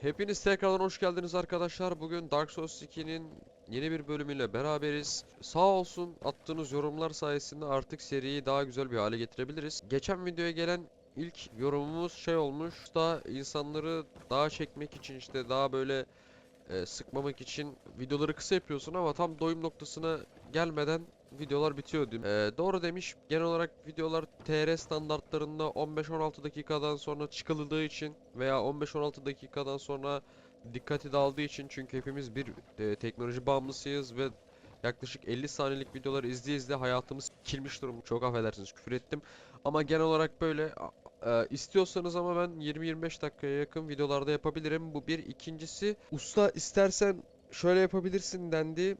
Hepiniz tekrardan hoş geldiniz arkadaşlar. Bugün Dark Souls 2'nin yeni bir bölümüyle beraberiz. Sağ olsun attığınız yorumlar sayesinde artık seriyi daha güzel bir hale getirebiliriz. Geçen videoya gelen ilk yorumumuz şey olmuş da insanları daha çekmek için işte daha böyle e, sıkmamak için videoları kısa yapıyorsun ama tam doyum noktasına gelmeden videolar bitiyor diyeyim. E, doğru demiş. Genel olarak videolar TR standartlarında 15-16 dakikadan sonra çıkıldığı için veya 15-16 dakikadan sonra dikkati dağıldığı için çünkü hepimiz bir e, teknoloji bağımlısıyız ve yaklaşık 50 saniyelik videoları izleye izleye hayatımız kilmiş durum. Çok affedersiniz küfür ettim. Ama genel olarak böyle e, istiyorsanız ama ben 20-25 dakikaya yakın videolarda yapabilirim. Bu bir. İkincisi usta istersen şöyle yapabilirsin dendi.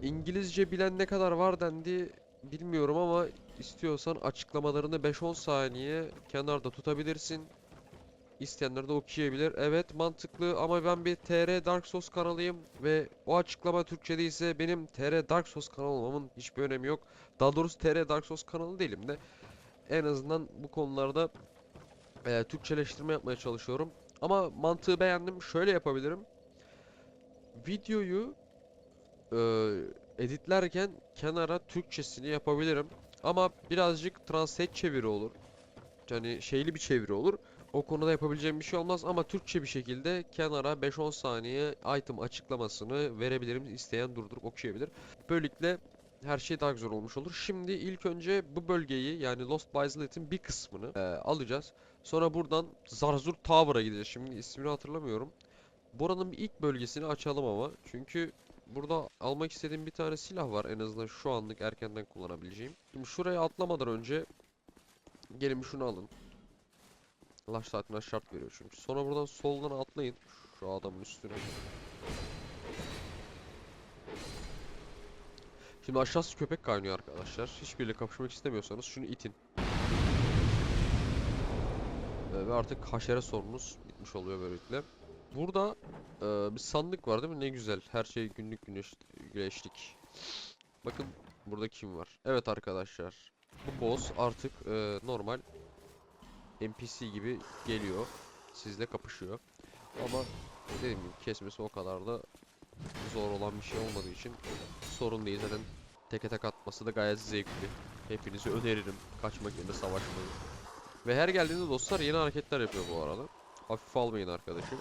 İngilizce bilen ne kadar var dendi bilmiyorum ama istiyorsan açıklamalarını 5-10 saniye kenarda tutabilirsin. İsteyenler de okuyabilir. Evet mantıklı ama ben bir TR Dark Souls kanalıyım ve o açıklama Türkçe değilse benim TR Dark Souls kanalı olmamın hiçbir önemi yok. Daha doğrusu TR Dark Souls kanalı değilim de en azından bu konularda e, Türkçeleştirme yapmaya çalışıyorum. Ama mantığı beğendim. Şöyle yapabilirim. Videoyu e, editlerken kenara Türkçesini yapabilirim. Ama birazcık translate çeviri olur. Yani şeyli bir çeviri olur. O konuda yapabileceğim bir şey olmaz ama Türkçe bir şekilde kenara 5-10 saniye item açıklamasını verebilirim. İsteyen durdurup okuyabilir. Böylelikle her şey daha güzel olmuş olur. Şimdi ilk önce bu bölgeyi yani Lost by bir kısmını e, alacağız. Sonra buradan Zarzur Tower'a gideceğiz. Şimdi ismini hatırlamıyorum. Buranın bir ilk bölgesini açalım ama. Çünkü burada almak istediğim bir tane silah var. En azından şu anlık erkenden kullanabileceğim. Şimdi şuraya atlamadan önce gelin şunu alın. Laş saatine şart veriyor çünkü. Sonra buradan soldan atlayın. Şu adamın üstüne. Şimdi aşağısı köpek kaynıyor arkadaşlar. Hiçbiriyle kapışmak istemiyorsanız şunu itin. Ee, Ve artık haşere sorunuz bitmiş oluyor böylelikle. Burada e, bir sandık var değil mi? Ne güzel. Her şey günlük güneş, güneşlik. Bakın burada kim var? Evet arkadaşlar. Bu boss artık e, normal NPC gibi geliyor. Sizle kapışıyor. Ama dediğim gibi kesmesi o kadar da zor olan bir şey olmadığı için sorun değil zaten teke tek atması da gayet zevkli. Hepinizi öneririm kaçmak yerine savaşmayı. Ve her geldiğinde dostlar yeni hareketler yapıyor bu arada. Hafife almayın arkadaşı.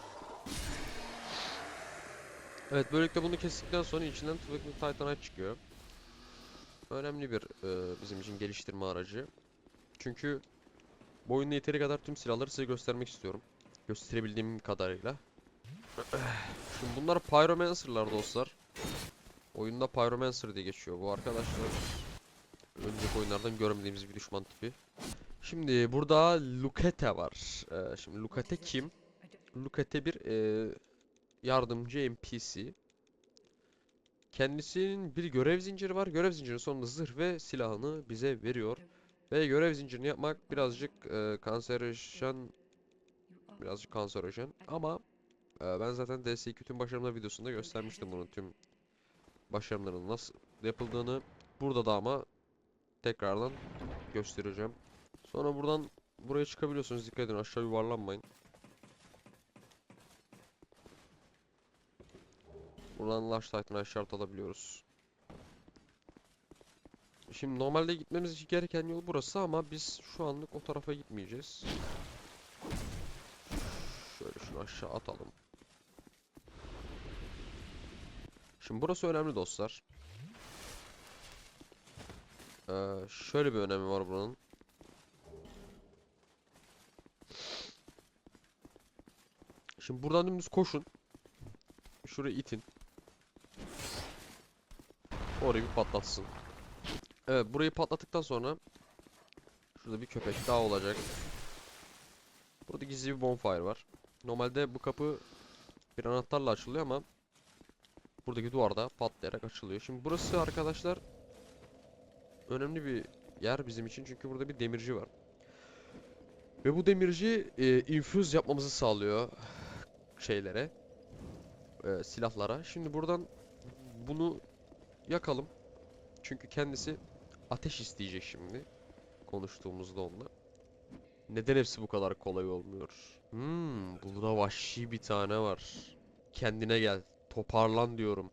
Evet böylelikle bunu kestikten sonra içinden Twinkling Titanite çıkıyor. Önemli bir e, bizim için geliştirme aracı. Çünkü bu oyunda yeteri kadar tüm silahları size göstermek istiyorum. Gösterebildiğim kadarıyla. Şimdi bunlar Pyromancer'lar dostlar. Oyunda Pyromancer diye geçiyor bu arkadaşlar. Önceki oyunlardan görmediğimiz bir düşman tipi. Şimdi burada Lukete var. Ee, şimdi Lukete kim? Lukete bir e, yardımcı NPC. Kendisinin bir görev zinciri var. Görev zincirinin sonunda zırh ve silahını bize veriyor. Ve görev zincirini yapmak birazcık e, kanserojen birazcık kanserojen ama e, ben zaten DS2 tüm başarımlar videosunda göstermiştim bunun tüm başarımların nasıl yapıldığını. Burada da ama tekrardan göstereceğim. Sonra buradan buraya çıkabiliyorsunuz. Dikkat edin aşağı yuvarlanmayın. Buradan Lash Titan'a şart alabiliyoruz. Şimdi normalde gitmemiz gereken yol burası ama biz şu anlık o tarafa gitmeyeceğiz. Şöyle şunu aşağı atalım. Şimdi burası önemli dostlar. Ee, şöyle bir önemi var buranın. Şimdi buradan dümdüz koşun. Şuraya itin. Orayı bir patlatsın. Evet burayı patlattıktan sonra Şurada bir köpek daha olacak. Burada gizli bir bonfire var. Normalde bu kapı bir anahtarla açılıyor ama buradaki duvarda patlayarak açılıyor. Şimdi burası arkadaşlar önemli bir yer bizim için çünkü burada bir demirci var. Ve bu demirci e, infüz yapmamızı sağlıyor şeylere, e, silahlara. Şimdi buradan bunu yakalım. Çünkü kendisi ateş isteyecek şimdi. Konuştuğumuzda onunla. Neden hepsi bu kadar kolay olmuyor? Hmm, burada vahşi bir tane var. Kendine gel. Toparlan diyorum.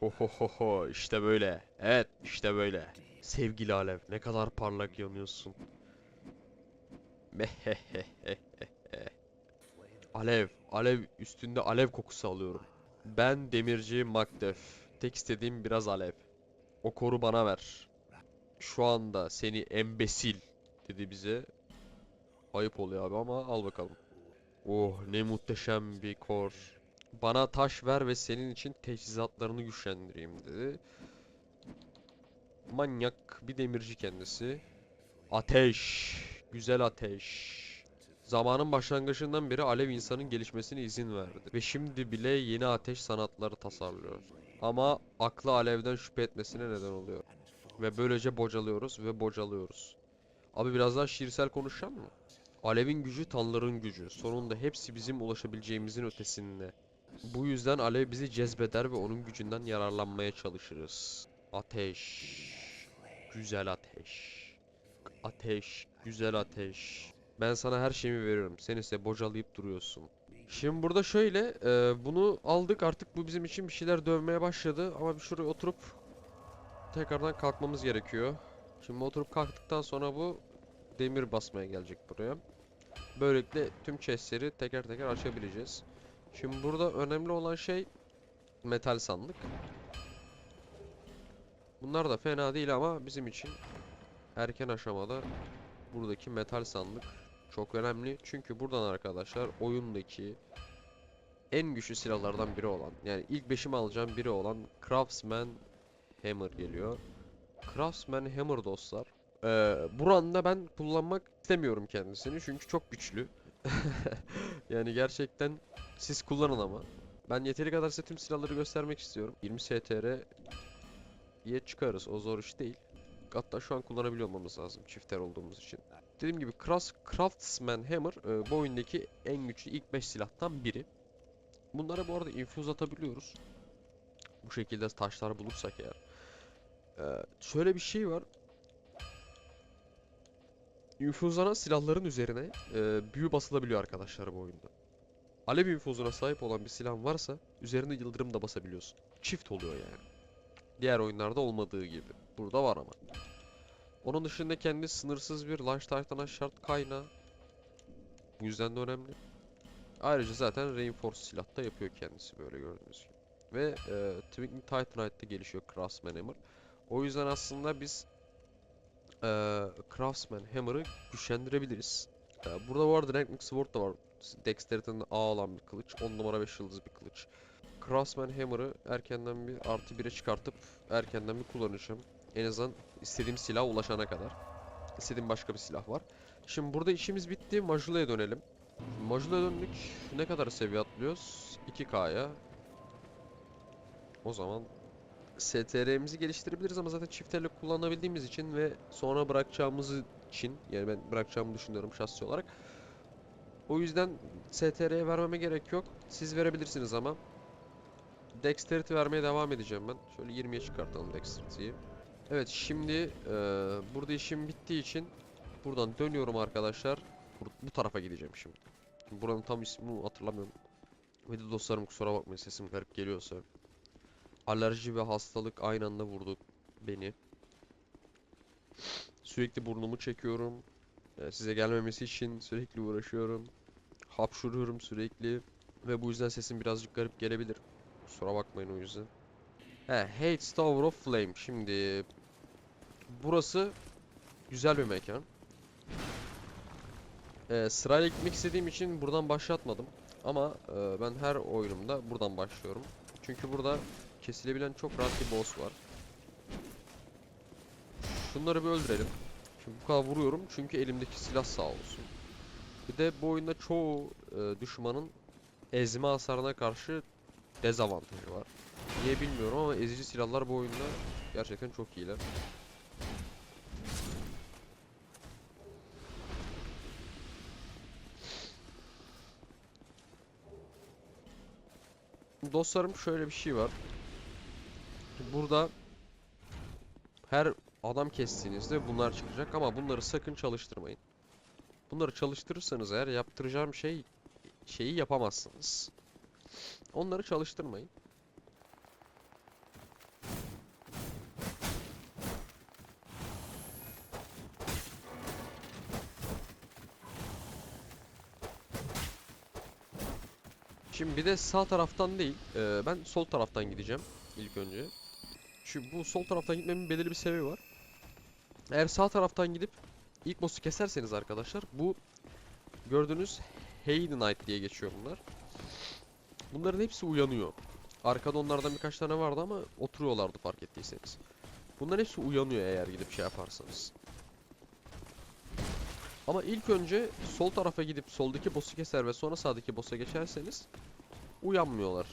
Ho ho ho ho işte böyle. Evet işte böyle. Sevgili Alev ne kadar parlak yanıyorsun. Alev, alev üstünde alev kokusu alıyorum. Ben demirci Macduff. Tek istediğim biraz alev. O koru bana ver. Şu anda seni embesil dedi bize. Ayıp oluyor abi ama al bakalım. Oh ne muhteşem bir kor. Bana taş ver ve senin için teçhizatlarını güçlendireyim dedi. Manyak bir demirci kendisi. Ateş. Güzel ateş. Zamanın başlangıcından beri alev insanın gelişmesine izin verdi. Ve şimdi bile yeni ateş sanatları tasarlıyor. Ama aklı alevden şüphe etmesine neden oluyor. Ve böylece bocalıyoruz ve bocalıyoruz. Abi biraz daha şiirsel konuşacağım mı? Alevin gücü tanrıların gücü. Sonunda hepsi bizim ulaşabileceğimizin ötesinde. Bu yüzden alev bizi cezbeder ve onun gücünden yararlanmaya çalışırız. Ateş. Güzel ateş. Ateş. Güzel ateş. Ben sana her şeyimi veriyorum. Sen ise bocalayıp duruyorsun. Şimdi burada şöyle, e, bunu aldık artık bu bizim için bir şeyler dövmeye başladı ama bir şuraya oturup tekrardan kalkmamız gerekiyor. Şimdi oturup kalktıktan sonra bu demir basmaya gelecek buraya. Böylelikle tüm chestleri teker teker açabileceğiz. Şimdi burada önemli olan şey metal sandık. Bunlar da fena değil ama bizim için erken aşamada buradaki metal sandık çok önemli. Çünkü buradan arkadaşlar oyundaki en güçlü silahlardan biri olan yani ilk beşimi alacağım biri olan Craftsman Hammer geliyor. Craftsman Hammer dostlar. Ee, buranda ben kullanmak istemiyorum kendisini çünkü çok güçlü. Yani gerçekten siz kullanın ama. Ben yeteri kadar size tüm silahları göstermek istiyorum. 20 STR'ye çıkarız. O zor iş değil. Hatta şu an kullanabiliyor olmamız lazım çifter olduğumuz için. Dediğim gibi Craftsman Hammer e, bu oyundaki en güçlü ilk 5 silahtan biri. Bunlara bu arada infuse atabiliyoruz. Bu şekilde taşlar bulursak eğer. Ee, şöyle bir şey var. Infuslanan silahların üzerine e, büyü basılabiliyor arkadaşlar bu oyunda. Alev infuzuna sahip olan bir silah varsa üzerine yıldırım da basabiliyorsun. Çift oluyor yani. Diğer oyunlarda olmadığı gibi. Burada var ama. Onun dışında kendi sınırsız bir Launch Titan'a şart kaynağı. Bu yüzden de önemli. Ayrıca zaten Reinforce silah da yapıyor kendisi böyle gördüğünüz gibi. Ve e, Twinkling Titanite'da gelişiyor Craftsman Hammer. O yüzden aslında biz e, Craftsman Hammer'ı güçlendirebiliriz. E, burada bu arada Rankling Sword da var. Dexterity'nin A olan bir kılıç. 10 numara 5 yıldız bir kılıç. Craftsman Hammer'ı erkenden bir artı 1'e çıkartıp erkenden bir kullanacağım. En azından istediğim silaha ulaşana kadar. İstediğim başka bir silah var. Şimdi burada işimiz bitti. Majula'ya dönelim. Majula'ya döndük. Ne kadar seviye atlıyoruz? 2K'ya. O zaman STR'mizi geliştirebiliriz ama zaten çift elle kullanabildiğimiz için ve sonra bırakacağımız için yani ben bırakacağımı düşünüyorum şahsi olarak. O yüzden STR'ye vermeme gerek yok. Siz verebilirsiniz ama. Dexterity vermeye devam edeceğim ben. Şöyle 20'ye çıkartalım Dexterity'yi. Evet şimdi eee, burada işim bittiği için buradan dönüyorum arkadaşlar. Bur- bu tarafa gideceğim şimdi. Buranın tam ismini hatırlamıyorum. Ve dostlarım kusura bakmayın sesim garip geliyorsa. Alerji ve hastalık aynı anda vurdu beni. Sürekli burnumu çekiyorum. Ee, size gelmemesi için sürekli uğraşıyorum. Hapşuruyorum sürekli. Ve bu yüzden sesim birazcık garip gelebilir. Kusura bakmayın o yüzden. He, Hades Tower of Flame. Şimdi burası güzel bir mekan. Ee, sırayla gitmek istediğim için buradan başlatmadım. Ama e, ben her oyunumda buradan başlıyorum. Çünkü burada kesilebilen çok rahat bir boss var. Şunları bir öldürelim. Şimdi bu kadar vuruyorum çünkü elimdeki silah sağ olsun. Bir de bu oyunda çoğu e, düşmanın ezme hasarına karşı dezavantajı var. Niye bilmiyorum ama ezici silahlar bu oyunda gerçekten çok iyiler. Dostlarım şöyle bir şey var. Burada her adam kestiğinizde bunlar çıkacak ama bunları sakın çalıştırmayın. Bunları çalıştırırsanız eğer yaptıracağım şey şeyi yapamazsınız. Onları çalıştırmayın. Şimdi bir de sağ taraftan değil, e, ben sol taraftan gideceğim ilk önce. Şimdi bu sol taraftan gitmemin belirli bir sebebi var. Eğer sağ taraftan gidip ilk boss'u keserseniz arkadaşlar bu gördüğünüz Haydenite diye geçiyor bunlar. Bunların hepsi uyanıyor. Arkada onlardan birkaç tane vardı ama oturuyorlardı fark ettiyseniz. Bunların hepsi uyanıyor eğer gidip şey yaparsanız. Ama ilk önce sol tarafa gidip soldaki boss'u keser ve sonra sağdaki boss'a geçerseniz uyanmıyorlar.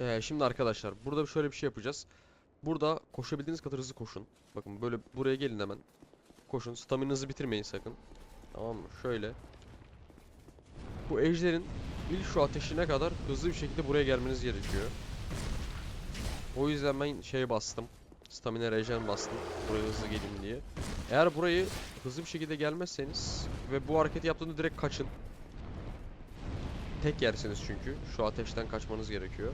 Ee, şimdi arkadaşlar burada şöyle bir şey yapacağız. Burada koşabildiğiniz kadar hızlı koşun. Bakın böyle buraya gelin hemen. Koşun. Staminanızı bitirmeyin sakın. Tamam mı? Şöyle. Bu ejderin ilk şu ateşine kadar hızlı bir şekilde buraya gelmeniz gerekiyor. O yüzden ben şey bastım. Stamina regen bastım. Buraya hızlı gelin diye. Eğer burayı hızlı bir şekilde gelmezseniz ve bu hareketi yaptığında direkt kaçın. Tek yersiniz çünkü. Şu ateşten kaçmanız gerekiyor.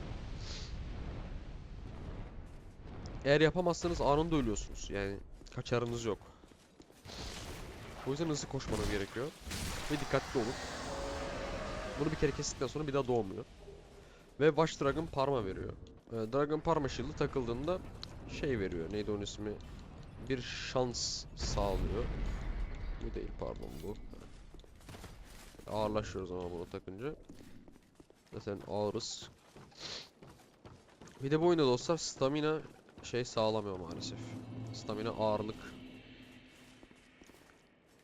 Eğer yapamazsanız anında ölüyorsunuz. Yani kaçarınız yok. O yüzden hızlı koşmanız gerekiyor. Ve dikkatli olun. Bunu bir kere kestikten sonra bir daha doğmuyor. Ve Watch Dragon Parma veriyor. Ee, Dragon Parma Shield'ı takıldığında şey veriyor. Neydi onun ismi? Bir şans sağlıyor. Bu değil pardon bu. Ağırlaşıyoruz ama bunu takınca. Zaten ağırız. Bir de bu oyunda dostlar stamina şey sağlamıyor maalesef. Stamina ağırlık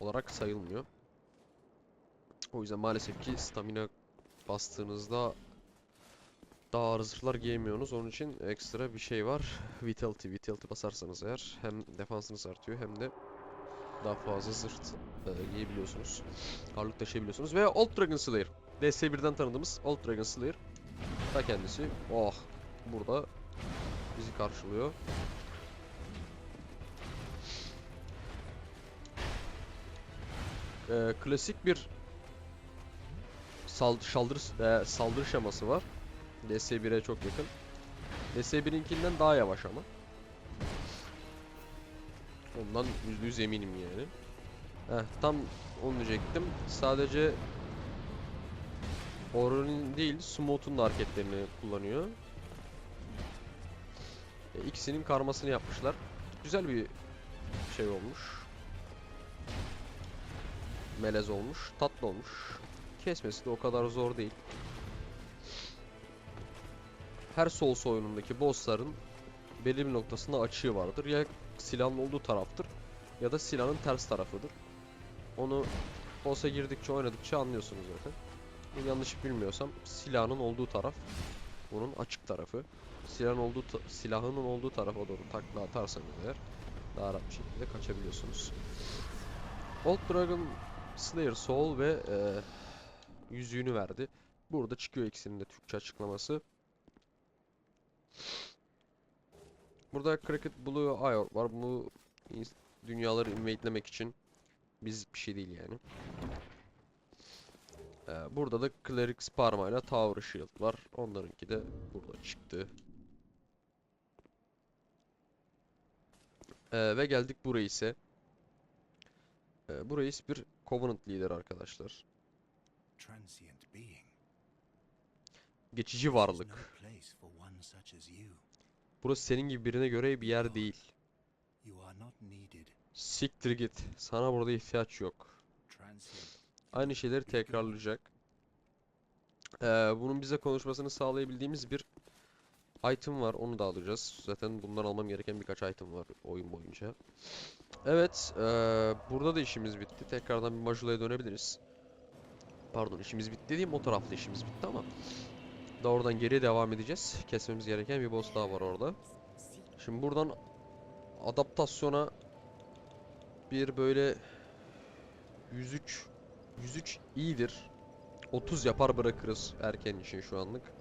olarak sayılmıyor. O yüzden maalesef ki stamina bastığınızda daha ağır giyemiyorsunuz. Onun için ekstra bir şey var. Vitality. Vitality basarsanız eğer hem defansınız artıyor hem de daha fazla zırh e, giyebiliyorsunuz. Ağırlık taşıyabiliyorsunuz. Ve Old Dragon Slayer. DS1'den tanıdığımız Old Dragon Slayer. Ta kendisi. Oh. Burada bizi karşılıyor. Ee, klasik bir sal saldırı e, saldırı şeması var. DS1'e çok yakın. DS1'inkinden daha yavaş ama. Ondan %100 eminim yani. Heh, tam onu diyecektim. Sadece Auron'un değil, Smooth'un da hareketlerini kullanıyor. E, ikisinin karmasını yapmışlar. Güzel bir şey olmuş. Melez olmuş, tatlı olmuş. Kesmesi de o kadar zor değil. Her Souls oyunundaki bossların belli bir noktasında açığı vardır. Ya silahın olduğu taraftır ya da silahın ters tarafıdır. Onu boss'a girdikçe oynadıkça anlıyorsunuz zaten. Ben yanlış bilmiyorsam silahın olduğu taraf bunun açık tarafı. Silahın olduğu ta- silahının olduğu tarafa doğru takla atarsanız eğer daha rahat bir şekilde kaçabiliyorsunuz. Old Dragon Slayer Soul ve e, yüzüğünü verdi. Burada çıkıyor ikisinin de Türkçe açıklaması. Burada Cricket Blue Orb var. Bu dünyaları invade'lemek için biz bir şey değil yani. Ee, burada da Cleric Parma ile Tower Shield var. Onlarınki de burada çıktı. Ee, ve geldik buraya ise. Ee, bu reis bir Covenant lideri arkadaşlar. Geçici varlık. Burası senin gibi birine göre bir yer değil. Siktir git. Sana burada ihtiyaç yok. Aynı şeyleri tekrarlayacak. Ee, bunun bize konuşmasını sağlayabildiğimiz bir item var. Onu da alacağız. Zaten bundan almam gereken birkaç item var oyun boyunca. Evet. ee, burada da işimiz bitti. Tekrardan bir Majula'ya dönebiliriz. Pardon işimiz bitti dediğim o tarafta işimiz bitti ama. Da oradan geri devam edeceğiz. Kesmemiz gereken bir boss daha var orada. Şimdi buradan adaptasyona bir böyle 103 103 iyidir. 30 yapar bırakırız erken için şu anlık.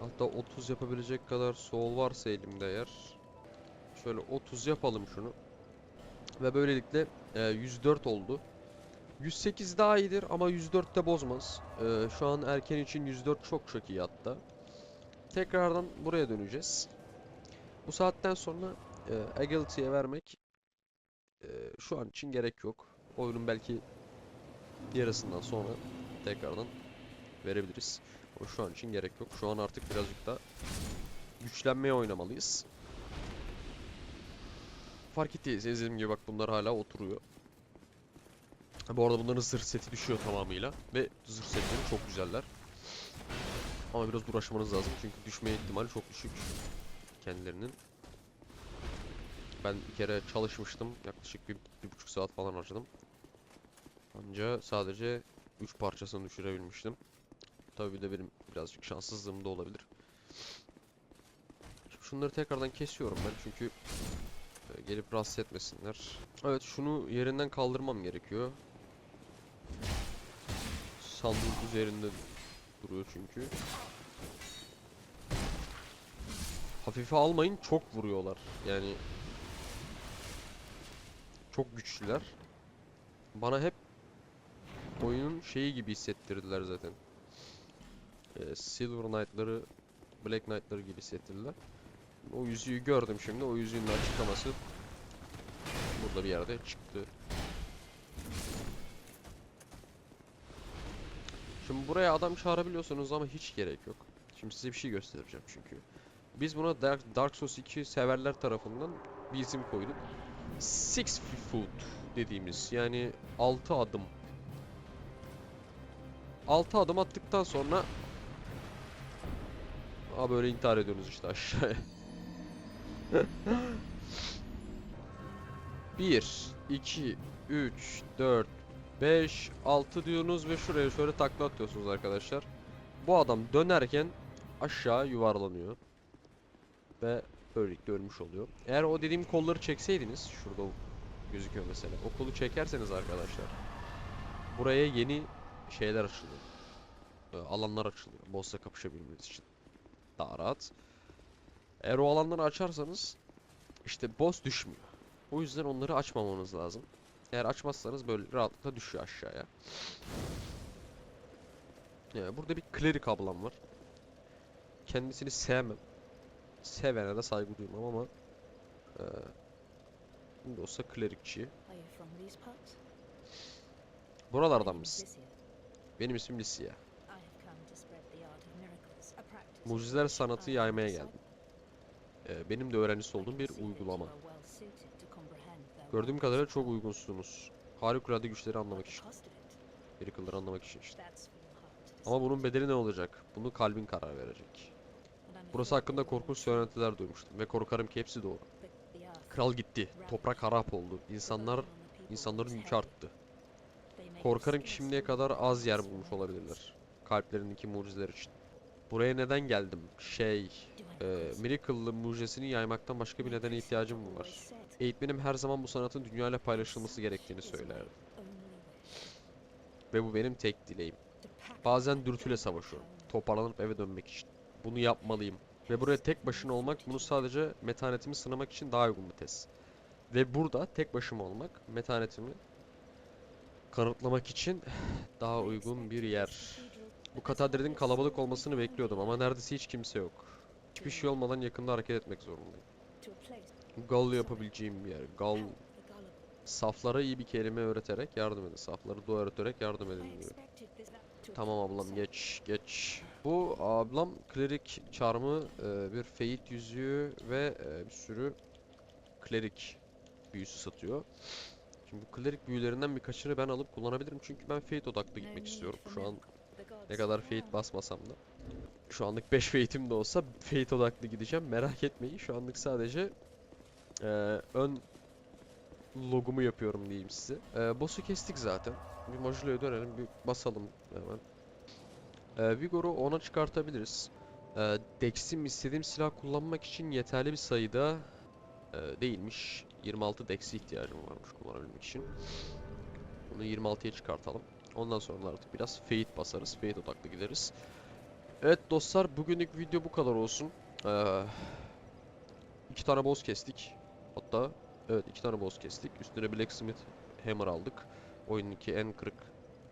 Hatta 30 yapabilecek kadar soul varsa elimde eğer. Şöyle 30 yapalım şunu. Ve böylelikle e, 104 oldu. 108 daha iyidir ama 104 de bozmaz. E, şu an erken için 104 çok çok iyi hatta. Tekrardan buraya döneceğiz. Bu saatten sonra e, Agility'ye vermek e, şu an için gerek yok. Oyunun belki yarısından sonra tekrardan verebiliriz. Ama şu an için gerek yok. Şu an artık birazcık da güçlenmeye oynamalıyız. Fark ettiyseniz dediğim gibi bak bunlar hala oturuyor. Bu arada bunların zırh seti düşüyor tamamıyla ve zırh setleri çok güzeller. Ama biraz uğraşmanız lazım çünkü düşme ihtimali çok düşük kendilerinin. Ben bir kere çalışmıştım. Yaklaşık bir, bir buçuk saat falan harcadım. Anca sadece 3 parçasını düşürebilmiştim. Tabii bir de benim birazcık şanssızlığım da olabilir. Şimdi şunları tekrardan kesiyorum ben çünkü e, gelip rahatsız etmesinler. Evet şunu yerinden kaldırmam gerekiyor. Sandığın üzerinde duruyor çünkü. Hafife almayın çok vuruyorlar. Yani çok güçlüler. Bana hep oyunun şeyi gibi hissettirdiler zaten. Ee, Silver Knight'ları, Black Knight'ları gibi hissettirdiler. O yüzüğü gördüm şimdi. O yüzüğün açıklaması burada bir yerde çıktı. Şimdi buraya adam çağırabiliyorsunuz ama hiç gerek yok. Şimdi size bir şey göstereceğim çünkü. Biz buna Dark, Dark Souls 2 severler tarafından bir isim koyduk. Six foot dediğimiz yani 6 adım. 6 adım attıktan sonra Aa böyle intihar ediyorsunuz işte aşağıya. 1 2 3 4 5 6 diyorsunuz ve şuraya şöyle takla atıyorsunuz arkadaşlar. Bu adam dönerken aşağı yuvarlanıyor. Ve böylelikle ölmüş oluyor. Eğer o dediğim kolları çekseydiniz şurada gözüküyor mesela. O kolu çekerseniz arkadaşlar buraya yeni şeyler açılıyor. Ee, alanlar açılıyor. Boss'la kapışabilmeniz için. Daha rahat. Eğer o alanları açarsanız işte boss düşmüyor. O yüzden onları açmamanız lazım. Eğer açmazsanız böyle rahatlıkla düşüyor aşağıya. Yani burada bir klerik ablam var. Kendisini sevmem. Sevene de saygı duymam ama eee ne olsa klerikçi. Buralardan mısın? Benim ismim Licia. Mucizeler sanatı yaymaya geldim. Eee, benim de öğrencisi olduğum bir uygulama. Gördüğüm kadarıyla çok uygunsunuz. Harikulade güçleri anlamak için. Miracle'ları anlamak için işte. Ama bunun bedeli ne olacak? Bunu kalbin karar verecek. Burası hakkında korkunç söylentiler duymuştum ve korkarım ki hepsi doğru. Kral gitti. Toprak harap oldu. İnsanlar insanların yükü arttı. Korkarım ki şimdiye kadar az yer bulmuş olabilirler. Kalplerindeki mucizeler için. Buraya neden geldim? Şey, e, Miracle'lı mucize'sini yaymaktan başka bir nedene ihtiyacım mı var? Eğitmenim her zaman bu sanatın dünyayla paylaşılması "Such gerektiğini söylerdi. Ve bu benim tek dileğim. Bazen dürtüyle savaşıyorum. Toparlanıp eve dönmek için. Bunu yapmalıyım. Ve buraya tek başına olmak bunu sadece metanetimi sınamak için daha uygun bir test. Ve burada tek başıma olmak metanetimi kanıtlamak için daha uygun bir yer. Bu well kalabalık as olmasını bekliyordum ama neredeyse hiç kimse yok. Hiçbir şey olmadan yakında hareket etmek zorundayım. Gal yapabileceğim bir yer. Gal saflara iyi bir kelime öğreterek yardım edin. Safları dua öğreterek yardım edin diyor. Tamam ablam geç geç. Bu ablam klerik çarmı, e, bir feyit yüzüğü ve e, bir sürü klerik büyüsü satıyor. Şimdi bu klerik büyülerinden birkaçını ben alıp kullanabilirim çünkü ben feyit odaklı gitmek istiyorum şu an. Ne kadar one. basmasam da. Şu anlık 5 feyitim de olsa feyit odaklı gideceğim. Merak etmeyin. Şu anlık sadece e, ön logumu yapıyorum diyeyim size. E, boss'u kestik zaten. Bir Mojulo'ya dönelim. Bir basalım hemen. E, Vigor'u 10'a çıkartabiliriz. Ee, Dex'im istediğim silah kullanmak için yeterli bir sayıda e, değilmiş. 26 Dex'e ihtiyacım varmış kullanabilmek için. Bunu 26'ya çıkartalım. Ondan sonra artık biraz Fate basarız. Fate odaklı gideriz. Evet dostlar bugünlük video bu kadar olsun. Ee, iki tane boss kestik. Hatta evet iki tane boss kestik. Üstüne Blacksmith Hammer aldık. Oyundaki en kırık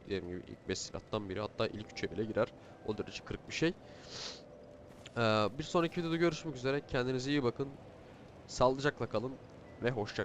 dediğim gibi ilk 5 silahtan biri. Hatta ilk 3'e bile girer. O derece kırık bir şey. Ee, bir sonraki videoda görüşmek üzere. Kendinize iyi bakın. Sağlıcakla kalın ve hoşça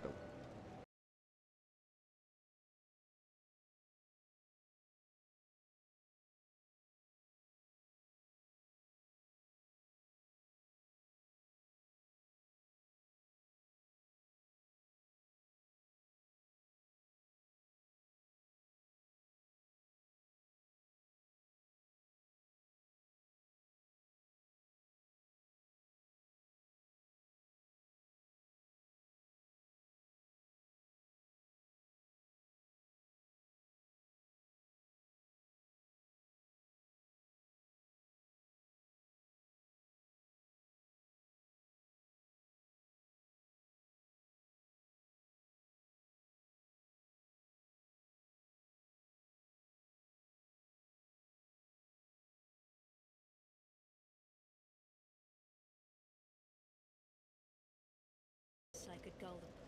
golden.